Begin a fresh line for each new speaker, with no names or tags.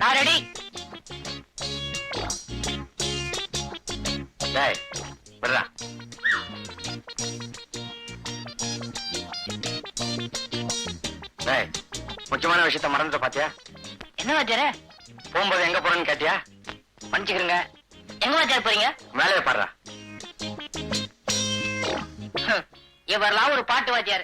நான் ரெடி.
டேய் விடுறா டேய் முக்கியமான விஷயத்த மறந்துட்ட பாத்தியா?
என்ன வாத்தியார
போகும்போது எங்க போறேன்னு கேட்டியா? மன்னிச்சுக்கிறேங்க
எங்க வாத்தியார் போறீங்க?
மேலே பாடுறா.
இவரெல்லாம் ஒரு பாட்டு வாத்தியார்.